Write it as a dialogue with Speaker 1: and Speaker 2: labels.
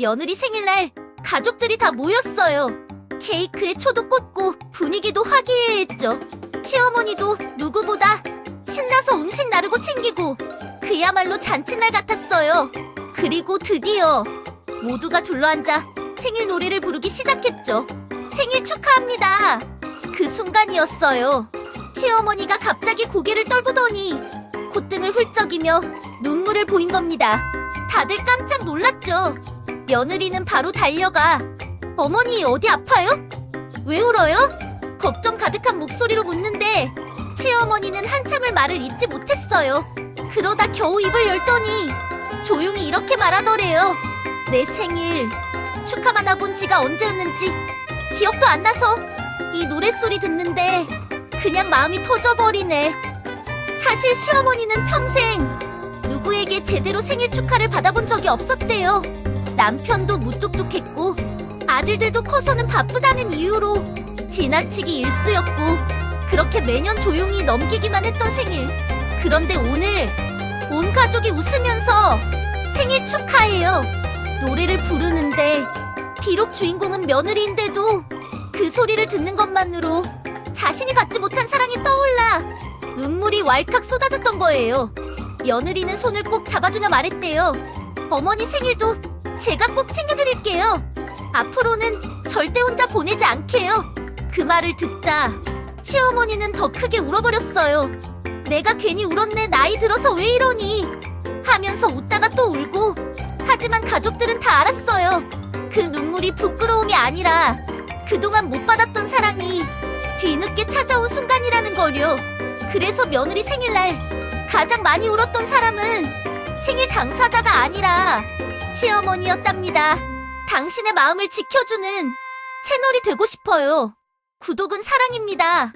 Speaker 1: 며느리 생일날 가족들이 다 모였어요. 케이크에 초도 꽂고 분위기도 화기애애했죠. 시어머니도 누구보다 신나서 음식 나르고 챙기고 그야말로 잔칫날 같았어요. 그리고 드디어 모두가 둘러앉아 생일 노래를 부르기 시작했죠. 생일 축하합니다. 그 순간이었어요. 시어머니가 갑자기 고개를 떨구더니 콧등을 훌쩍이며 눈물을 보인 겁니다. 다들 깜짝 놀랐죠. 며느리는 바로 달려가 어머니 어디 아파요? 왜 울어요? 걱정 가득한 목소리로 묻는데 시어머니는 한참을 말을 잇지 못했어요. 그러다 겨우 입을 열더니 조용히 이렇게 말하더래요. 내 생일 축하만 하본 지가 언제였는지 기억도 안 나서 이 노랫소리 듣는데 그냥 마음이 터져버리네. 사실 시어머니는 평생 누구에게 제대로 생일 축하를 받아본 적이 없었대요. 남편도 무뚝뚝했고 아들들도 커서는 바쁘다는 이유로 지나치기 일수였고 그렇게 매년 조용히 넘기기만 했던 생일. 그런데 오늘 온 가족이 웃으면서 생일 축하해요. 노래를 부르는데 비록 주인공은 며느리인데도 그 소리를 듣는 것만으로 자신이 받지 못한 사랑이 떠올라 눈물이 왈칵 쏟아졌던 거예요. 며느리는 손을 꼭 잡아주며 말했대요. 어머니 생일도 제가 꼭 챙겨드릴게요. 앞으로는 절대 혼자 보내지 않게요. 그 말을 듣자 시어머니는 더 크게 울어버렸어요. 내가 괜히 울었네 나이 들어서 왜 이러니 하면서 웃다가 또 울고 하지만 가족들은 다 알았어요. 그 눈물이 부끄러움이 아니라 그동안 못 받았던 사랑이 뒤늦게 찾아온 순간이라는 걸요. 그래서 며느리 생일날 가장 많이 울었던 사람은 생일 당사자가 아니라 시어머니였답니다. 당신의 마음을 지켜주는 채널이 되고 싶어요. 구독은 사랑입니다.